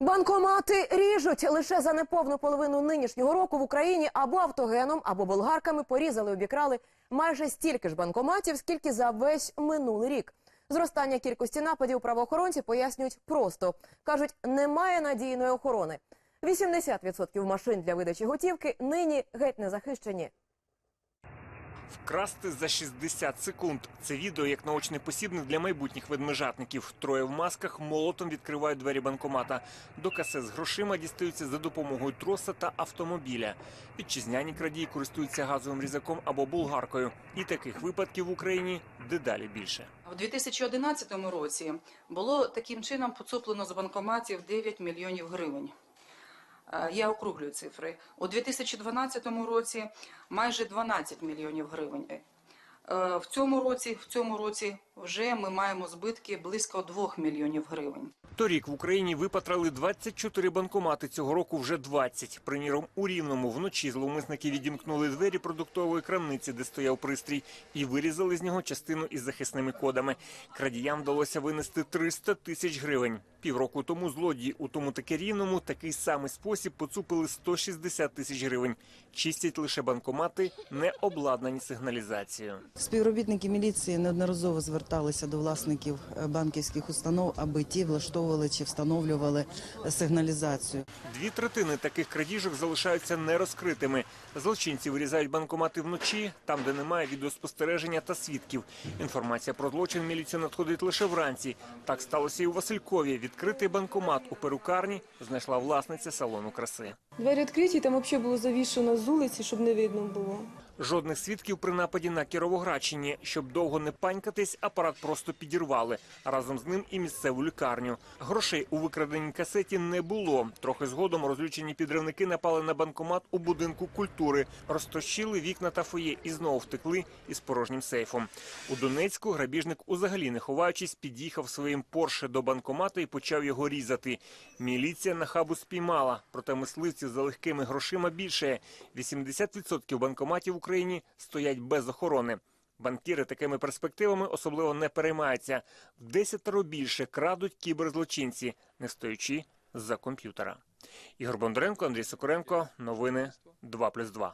Банкомати ріжуть лише за неповну половину нинішнього року в Україні або автогеном, або болгарками порізали, обікрали майже стільки ж банкоматів, скільки за весь минулий рік. Зростання кількості нападів правоохоронці пояснюють просто кажуть, немає надійної охорони. 80% машин для видачі готівки нині геть не захищені. Вкрасти за 60 секунд. Це відео як наочний посібник для майбутніх ведмежатників. Троє в масках молотом відкривають двері банкомата. До каси з грошима дістаються за допомогою троса та автомобіля. Вітчизняні крадії користуються газовим різаком або булгаркою. І таких випадків в Україні дедалі більше. В 2011 році було таким чином поцуплено з банкоматів 9 мільйонів гривень. Е, Я округлюю цифри. У 2012 році майже 12 мільйонів гривень. Е, В цьому році, в цьому році вже ми маємо збитки близько 2 мільйонів гривень. Торік в Україні випатрали 24 банкомати. Цього року вже 20. Приміром, у Рівному вночі зловмисники відімкнули двері продуктової крамниці, де стояв пристрій, і вирізали з нього частину із захисними кодами. Крадіям вдалося винести 300 тисяч гривень. Півроку тому злодії у тому таки рівному такий самий спосіб поцупили 160 тисяч гривень. Чистять лише банкомати, не обладнані сигналізацією. Співробітники міліції неодноразово зверталися до власників е, банківських установ, аби ті влаштовували чи встановлювали сигналізацію. Дві третини таких крадіжок залишаються нерозкритими. Злочинці вирізають банкомати вночі, там, де немає відеоспостереження та свідків. Інформація про злочин міліція надходить лише вранці. Так сталося і у Василькові. Відкритий банкомат у перукарні знайшла власниця салону краси. Двері відкриті, там взагалі було завішено з вулиці, щоб не видно було. Жодних свідків при нападі на Кіровоградщині. Щоб довго не панькатись, апарат просто підірвали. Разом з ним і місцеву лікарню. Грошей у викраденій касеті не було. Трохи згодом розлючені підривники напали на банкомат у будинку культури, розтрощили вікна та фоє і знову втекли із порожнім сейфом. У Донецьку грабіжник, узагалі не ховаючись, під'їхав своїм порше до банкомата і почав його різати. Міліція на хабу спіймала, проте мисливців за легкими грошима більше. 80% банкоматів Україні стоять без охорони. Банкіри такими перспективами особливо не переймаються. В десятеро більше крадуть кіберзлочинці, не стоячи за комп'ютера. Ігор Бондаренко, Андрій Сокоренко. Новини 2+,2.